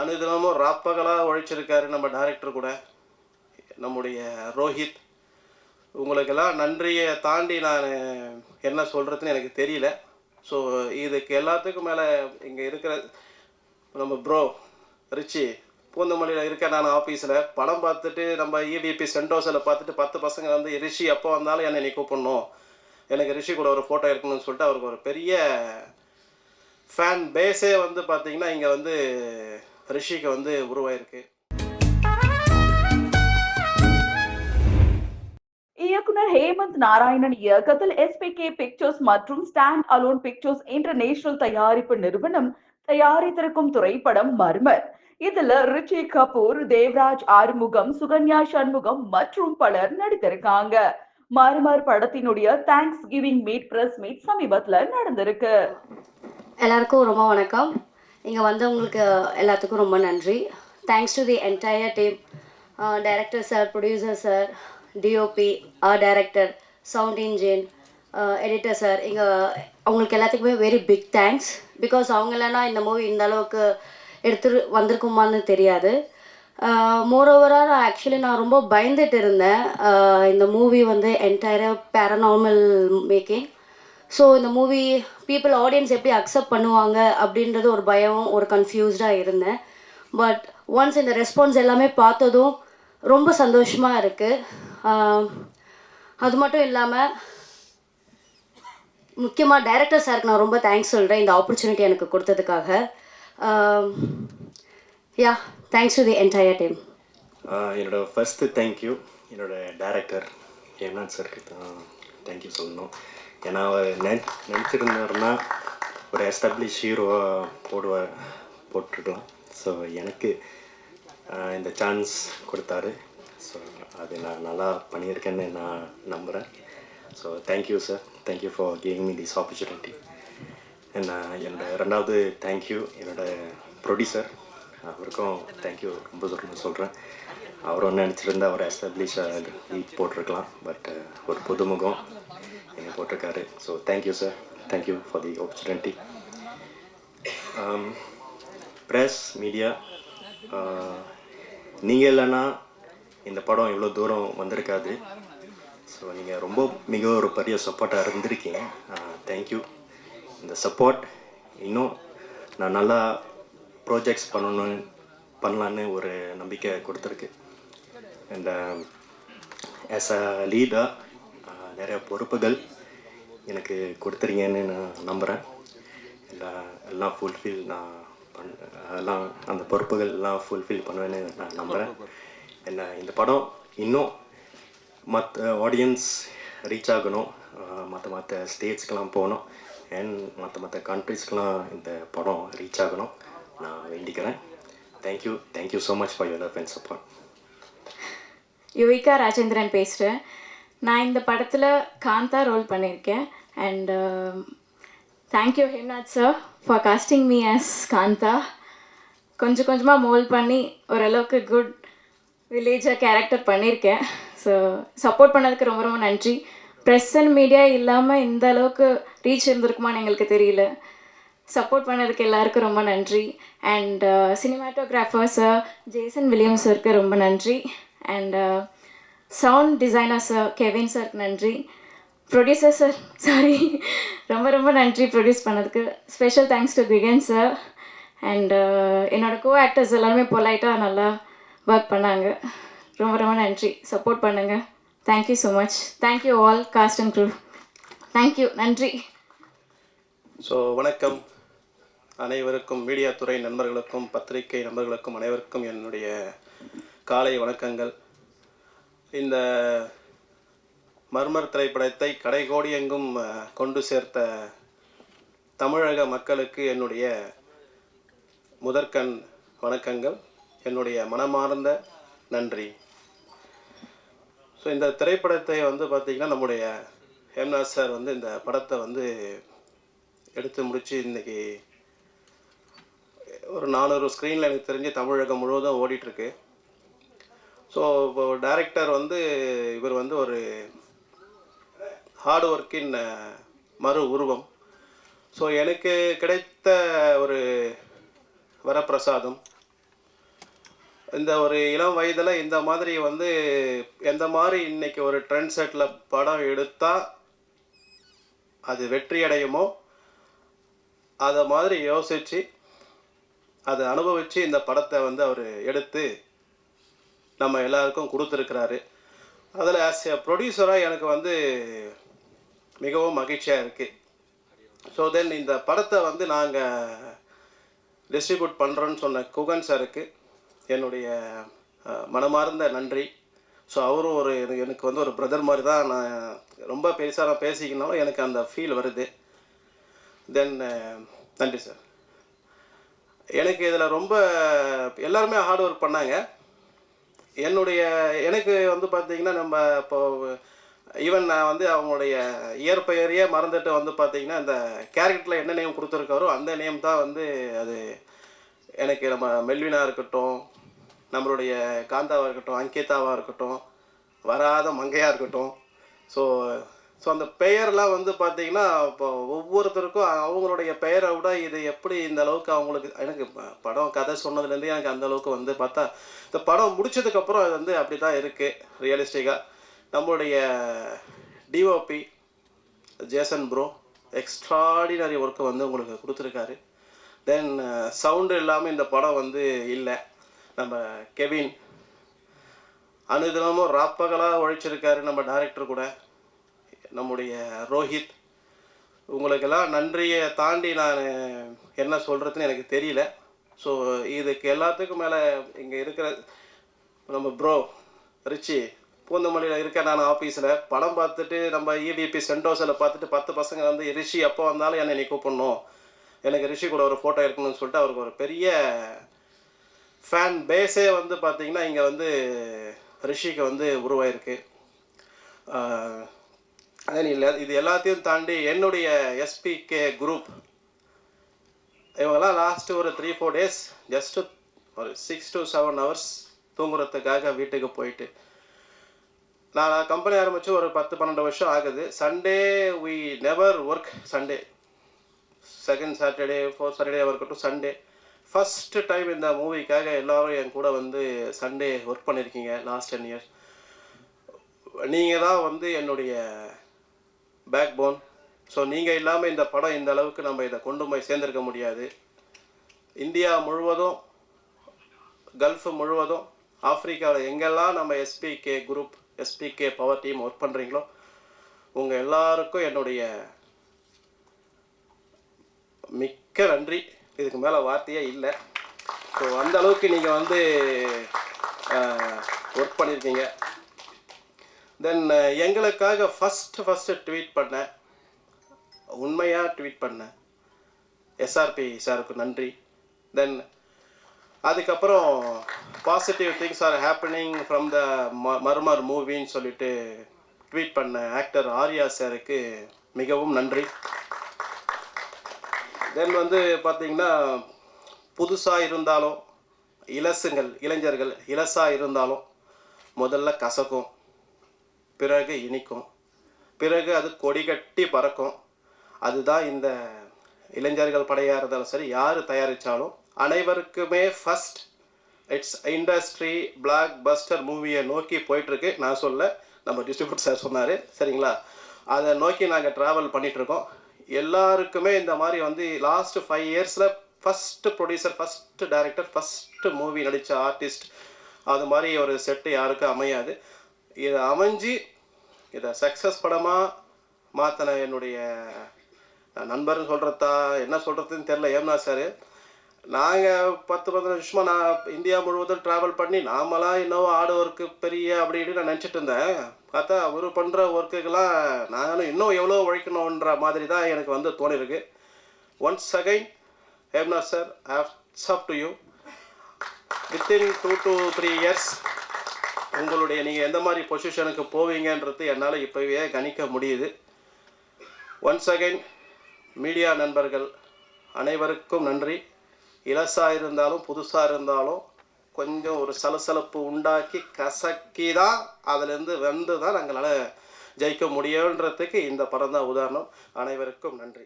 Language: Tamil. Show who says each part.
Speaker 1: அனுதினமும் ராப்பகலாக உழைச்சிருக்காரு நம்ம டைரக்டர் கூட நம்முடைய ரோஹித். உங்களுக்கெல்லாம் நன்றியை தாண்டி நான் என்ன சொல்கிறதுன்னு எனக்கு தெரியல. ஸோ இதுக்கு எல்லாத்துக்கும் மேலே இங்கே இருக்கிற நம்ம ப்ரோ ரிச்சி பூந்தமல்லியில் இருக்க நான் ஆஃபீஸில் படம் பார்த்துட்டு நம்ம இவிபி சென்டோஸில் பார்த்துட்டு பத்து பசங்க வந்து ரிஷி எப்போ வந்தாலும் என்னை நீ கூப்பிடணும். எனக்கு ரிஷி கூட ஒரு ஃபோட்டோ எடுக்கணும்னு சொல்லிட்டு அவருக்கு ஒரு பெரிய ஃபேன் பேஸே வந்து பார்த்திங்கன்னா இங்கே வந்து ரிஷிக்கு வந்து உருவாயிருக்கு.
Speaker 2: இயக்குனர் ஹேமந்த் நாராயணன் இயக்கத்தில் எஸ்பிகே பிக்சர்ஸ் மற்றும் ஸ்டாண்ட் அலோன் பிக்சர்ஸ் இன்டர்நேஷனல் தயாரிப்பு நிறுவனம் தயாரித்திருக்கும் திரைப்படம் மர்மர். இதுல ரிஷி கபூர் தேவ்ராஜ் ஆறுமுகம் சுகன்யா சண்முகம் மற்றும் பலர் நடித்திருக்காங்க. மர்மர் படத்தினுடைய thanks giving meet press meet சமீபத்துல நடந்திருக்கு.
Speaker 3: எல்லாருக்கும் ரொம்ப வணக்கம். இங்கே வந்தவங்களுக்கு எல்லாத்துக்கும் ரொம்ப நன்றி. Thanks to the entire team director sir producer sir DOP art director sound engine editor sir இங்கே அவங்களுக்கு எல்லாத்துக்குமே வெரி பிக் தேங்க்ஸ் பிகாஸ் அவங்க இல்லைன்னா இந்த மூவி இந்த அளவுக்கு எடுத்துரு வந்திருக்குமான்னு தெரியாது. Uh, மோரோவராக நான் ஆக்சுவலி நான் ரொம்ப பயந்துட்டு இருந்தேன். Uh, இந்த மூவி வந்து என்டையராக பேரநார்மல் மேக்கிங் ஸோ இந்த மூவி பீப்புள் ஆடியன்ஸ் எப்படி அக்செப்ட் பண்ணுவாங்க அப்படின்றது ஒரு பயம் ஒரு கன்ஃபியூஸ்டாக இருந்தேன். பட் ஒன்ஸ் இந்த ரெஸ்பான்ஸ் எல்லாமே பார்த்ததும் ரொம்ப சந்தோஷமாக இருக்குது அது மட்டும் இல்லாமல் முக்கியமாக டைரக்டர் சாருக்கு நான் ரொம்ப தேங்க்ஸ் சொல்கிறேன் இந்த ஆப்பர்ச்சுனிட்டி எனக்கு கொடுத்ததுக்காக. Yeah thanks to the entire team
Speaker 4: என்னோடய ஃபஸ்ட்டு தேங்க்யூ என்னோட டேரக்டர் ஹேம்நாத் சாருக்கு தான் தேங்க்யூ சொல்லணும் ஏன்னா அவர் நெ நினச்சிருந்தாருன்னா ஒரு எஸ்டாப்ளிஷ் ஹீரோவாக போடுவ போட்டிருக்கலாம். ஸோ எனக்கு இந்த சான்ஸ் கொடுத்தாரு. ஸோ அது நான் நல்லா பண்ணியிருக்கேன்னு நான் நம்புகிறேன் so thank you sir thank you for giving me this opportunity நான் என்னோடய ரெண்டாவது தேங்க்யூ என்னோட ப்ரொடியூசர் அவருக்கும் தேங்க்யூ ரொம்ப ரொம்ப சொல்கிறேன் அவர் ஒன்று நினச்சிருந்தா அவர் எஸ்டாப்ளிஷ் லீட் போட்டிருக்கலாம். பட் uh, ஒரு புதுமுகம் என்னை போட்டிருக்காரு. So thank you sir thank you for the opportunity press media நீங்கள் இல்லைன்னா இந்த படம் இவ்வளோ தூரம் வந்திருக்காது. ஸோ நீங்கள் ரொம்ப மிக ஒரு பெரிய சப்போர்ட்டாக இருந்திருக்கீங்க. Uh, தேங்க்யூ இந்த சப்போர்ட் இன்னும் நான் நல்லா ப்ராஜெக்ட்ஸ் பண்ணணும் பண்ணலான்னு ஒரு நம்பிக்கை கொடுத்துருக்கு. அண்ட் ஆஸ் அ லீடர் நிறைய பொறுப்புகள் எனக்கு கொடுத்துருங்கன்னு நான் நம்புகிறேன் எல்லாம் எல்லாம் ஃபுல்ஃபில் நான் பண் எல்லாம் அந்த பொறுப்புகள் எல்லாம் ஃபுல்ஃபில் பண்ணுவேன்னு நான் நம்புகிறேன் என்ன இந்த படம் இன்னும் மற்ற ஆடியன்ஸ் ரீச் ஆகணும். மற்ற மற்ற ஸ்டேட்ஸ்க்கெலாம் போகணும். அண்ட் மற்ற மற்ற கண்ட்ரீஸ்க்கெலாம் இந்த படம் ரீச் ஆகணும். நான் வேண்டிக்கிறேன். Thank you thank you so much for your love and support
Speaker 5: Yuvika Rajendran பேசுகிறேன் நான் இந்த படத்தில் காந்தா ரோல் பண்ணியிருக்கேன் and thank you Hemnath sir for casting me as Kantha. கொஞ்சம் கொஞ்சமாக மோல்ட் பண்ணி ஓரளவுக்கு குட் வில்லேஜாக கேரக்டர் பண்ணியிருக்கேன் ஸோ சப்போர்ட் பண்ணதுக்கு ரொம்ப ரொம்ப நன்றி. ப்ரெஸ் அண்ட் மீடியா இல்லாமல் இந்த அளவுக்கு ரீச் இருந்திருக்குமான்னு எங்களுக்கு தெரியல. சப்போர்ட் பண்ணதுக்கு எல்லாருக்கும் ரொம்ப நன்றி. And cinematographer sir Jason Williams சாருக்கு ரொம்ப நன்றி. And sound designer sir Kevin sir நன்றி. ப்ரொடியூசர் சார் சாரி ரொம்ப ரொம்ப நன்றி ப்ரொடியூஸ் பண்ணதுக்கு. Special thanks to Thigan sir and என்னோட கோ ஆக்டர்ஸ் எல்லாருமே பொலைட்டாக நல்லா ஒர்க் பண்ணாங்க. ரொம்ப ரொம்ப நன்றி. சப்போர்ட் பண்ணுங்கள் thank you so much thank you all cast and crew thank you நன்றி.
Speaker 1: ஸோ வணக்கம். அனைவருக்கும் மீடியா துறை நண்பர்களுக்கும் பத்திரிகை நண்பர்களுக்கும் அனைவருக்கும் என்னுடைய காலை வணக்கங்கள். இந்த மர்மர் திரைப்படத்தை கடைகோடி எங்கும் கொண்டு சேர்த்த தமிழக மக்களுக்கு என்னுடைய முதற்கண் வணக்கங்கள். என்னுடைய மனமார்ந்த நன்றி. ஸோ இந்த திரைப்படத்தை வந்து பார்த்திங்கன்னா நம்முடைய ஹேம்நாத் சார் வந்து இந்த படத்தை வந்து எடுத்து முடித்து இன்றைக்கி ஒரு நானூறு ஸ்க்ரீனில் எனக்கு தெரிஞ்சு தமிழகம் முழுவதும் ஓடிட்டுருக்கு ஸோ இப்போ டைரக்டர் வந்து இவர் வந்து ஒரு ஹார்ட் ஒர்க்கின் மறு உருவம். ஸோ எனக்கு கிடைத்த ஒரு வரப்பிரசாதம் இந்த ஒரு இளம் வயதில் இந்த மாதிரி வந்து எந்த மாதிரி இன்றைக்கி ஒரு ட்ரெண்ட் செட்டில் படம் எடுத்தால் அது வெற்றி அடையுமோ அதை மாதிரி யோசித்து அதை அனுபவித்து இந்த படத்தை வந்து அவர் எடுத்து நம்ம எல்லாருக்கும் கொடுத்துருக்கிறாரு. அதில் ஆஸ் எ ப்ரொடியூசராக எனக்கு வந்து மிகவும் மகிழ்ச்சியாக இருக்குது ஸோ தென் இந்த படத்தை வந்து நாங்கள் டிஸ்ட்ரிபியூட் பண்ணுறோன்னு சொன்ன குகன் சாருக்கு என்னுடைய மனமார்ந்த நன்றி. ஸோ அவரும் ஒரு எனக்கு எனக்கு வந்து ஒரு பிரதர் மாதிரி தான் நான் ரொம்ப பெருசாக நான் பேசிக்கினாலும் எனக்கு அந்த ஃபீல் வருது. தென் நன்றி சார் எனக்கு இதில் ரொம்ப எல்லாருமே ஹார்ட் ஒர்க் பண்ணாங்க. என்னுடைய எனக்கு வந்து பார்த்தீங்கன்னா நம்ம இப்போ ஈவன் நான் வந்து அவங்களுடைய இயற்பெயரையே மறந்துட்டு வந்து பார்த்தீங்கன்னா இந்த கேரக்டரில் என்ன நேம் கொடுத்துருக்காரோ அந்த நேம் தான் வந்து அது எனக்கு நம்ம மெல்வினா இருக்கட்டும் நம்மளுடைய காந்தாவாக இருக்கட்டும் அங்கேதாவாக இருக்கட்டும் வராத மங்கையாக இருக்கட்டும். ஸோ ஸோ அந்த பெயர்லாம் வந்து பார்த்தீங்கன்னா இப்போ ஒவ்வொருத்தருக்கும் அவங்களுடைய பெயரை விட இது எப்படி இந்த அளவுக்கு அவங்களுக்கு எனக்கு படம் கதை சொன்னதுலேருந்தே எனக்கு அந்த அளவுக்கு வந்து பார்த்தா இந்த படம் முடிச்சதுக்கப்புறம் அது வந்து அப்படி தான் இருக்குது ரியலிஸ்டிக்காக நம்மளுடைய டிஓபி ஜேசன் ப்ரோ எக்ஸ்ட்ராடினரி ஒர்க்கை வந்து உங்களுக்கு கொடுத்துருக்காரு. தென் சவுண்டு இல்லாமல் இந்த படம் வந்து இல்லை. நம்ம கெவின் அனுதினமும் ராப்பகலாக உழைச்சிருக்காரு நம்ம டேரக்டர் கூட. நம்முடைய ரோஹித். உங்களுக்கெல்லாம் நன்றியை தாண்டி நான் என்ன சொல்கிறதுன்னு எனக்கு தெரியல. ஸோ இதுக்கு எல்லாத்துக்கும் மேலே இங்கே இருக்கிற நம்ம ப்ரோ ரிச்சி பூந்தமல்லியில் இருக்க நான் ஆஃபீஸில் படம் பார்த்துட்டு நம்ம E இவிபி சென்டோஸில் பார்த்துட்டு பத்து பசங்க வந்து ரிஷி எப்போ வந்தாலும் என்னை நீ கூப்பிடணும். எனக்கு ரிஷி கூட ஒரு ஃபோட்டோ எடுக்கணும்னு சொல்லிட்டு அவருக்கு ஒரு பெரிய ஃபேன் பேஸே வந்து பார்த்தீங்கன்னா இங்கே வந்து ரிஷிக்கு வந்து உருவாயிருக்கு. அதே இல்லை. இது எல்லாத்தையும் தாண்டி என்னுடைய எஸ்பிகே குரூப் இவங்கெல்லாம் லாஸ்ட்டு ஒரு த்ரீ ஃபோர் டேஸ் ஜஸ்ட்டு ஒரு சிக்ஸ் டு செவன் ஹவர்ஸ் தூங்குறதுக்காக வீட்டுக்கு போயிட்டு. நான் கம்பெனி ஆரம்பித்து ஒரு பத்து பன்னெண்டு வருஷம் ஆகுது. Sunday we never work Sunday second Saturday fourth Saturday இருக்கட்டும் சண்டே ஃபஸ்ட்டு டைம் இந்த மூவிக்காக எல்லோரும் என் கூட வந்து சண்டே ஒர்க் பண்ணியிருக்கீங்க லாஸ்ட் டென் இயர்ஸ் நீங்கள் தான் வந்து என்னுடைய பேக் போன் ஸோ நீங்கள் இல்லாமல் இந்த படம் இந்த அளவுக்கு நம்ம இதை கொண்டு போய் சேர்ந்திருக்க முடியாது. இந்தியா முழுவதும் கல்ஃப் முழுவதும் ஆஃப்ரிக்காவில் எங்கெல்லாம் நம்ம SPK group SPK power team work பண்ணுறீங்களோ உங்கள் எல்லாருக்கும் என்னுடைய மிக்க நன்றி. இதுக்கு மேலே வார்த்தையே இல்லை. ஸோ அந்த அளவுக்கு நீங்கள் வந்து ஒர்க் பண்ணியிருக்கீங்க தென் uh, எங்களுக்காக ஃபஸ்ட்டு ஃபஸ்ட்டு ட்வீட் பண்ணேன் உண்மையாக ட்வீட் பண்ணேன் எஸ்ஆர்பி சாருக்கு நன்றி. தென் அதுக்கப்புறம் positive things are happening from the Murmur மூவின்னு சொல்லிட்டு ட்வீட் பண்ண ஆக்டர் ஆர்யா சாருக்கு மிகவும் நன்றி. தென் வந்து பார்த்தீங்கன்னா புதுசாக இருந்தாலும் இலசுங்கள் இளைஞர்கள் இலசாக இருந்தாலும் முதல்ல கசக்கும். பிறகு இனிக்கும். பிறகு அது கொடி கட்டி பறக்கும். அதுதான் இந்த இளைஞர்கள் படையாக இருந்தாலும் சரி யார் தயாரித்தாலும் அனைவருக்குமே first it's industry blockbuster மூவியை நோக்கி போயிட்டுருக்கு. நான் சொல்ல நம்ம டிஸ்ட்ரிபியூட் சார் சொன்னார். சரிங்களா? அதை நோக்கி நாங்கள் ட்ராவல் பண்ணிகிட்ருக்கோம் எல்லாருக்குமே இந்த மாதிரி வந்து லாஸ்ட் ஃபைவ் இயர்ஸில் first producer first director first movie நடித்த ஆர்டிஸ்ட் அது மாதிரி ஒரு செட்டு யாருக்கும் அமையாது. இதை அமைஞ்சு இதை சக்ஸஸ் படமாக மாற்றின என்னுடைய நண்பர்னு சொல்கிறதா என்ன சொல்கிறதுன்னு தெரில ஏம்னா சார் நாங்கள் பத்து பதினஞ்சு வருஷமாக நான் இந்தியா முழுவதும் ட்ராவல் பண்ணி நாமளாக இன்னும் ஆடு ஒர்க்கு பெரிய அப்படின்னு நான் நினச்சிட்டு இருந்தேன். பார்த்தா அவர் பண்ணுற ஒர்க்குக்கெல்லாம் நானும் இன்னும் எவ்வளோ உழைக்கணுன்ற மாதிரி தான் எனக்கு வந்து தோணிருக்கு. Once again Hemnath sir hats off to you within two to three years உங்களுடைய நீங்கள் எந்த மாதிரி பொசிஷனுக்கு போவீங்கன்றது என்னால் இப்போவே கணிக்க முடியுது. ஒன்ஸ் அகைன் மீடியா நண்பர்கள் அனைவருக்கும் நன்றி. இலசாக இருந்தாலும் புதுசாக இருந்தாலும் கொஞ்சம் ஒரு சலசலப்பு உண்டாக்கி கசக்கி தான் அதுலேருந்து வந்து தான் எங்களால் ஜெயிக்க முடியுன்றதுக்கு இந்த படம் தான் உதாரணம். அனைவருக்கும் நன்றி.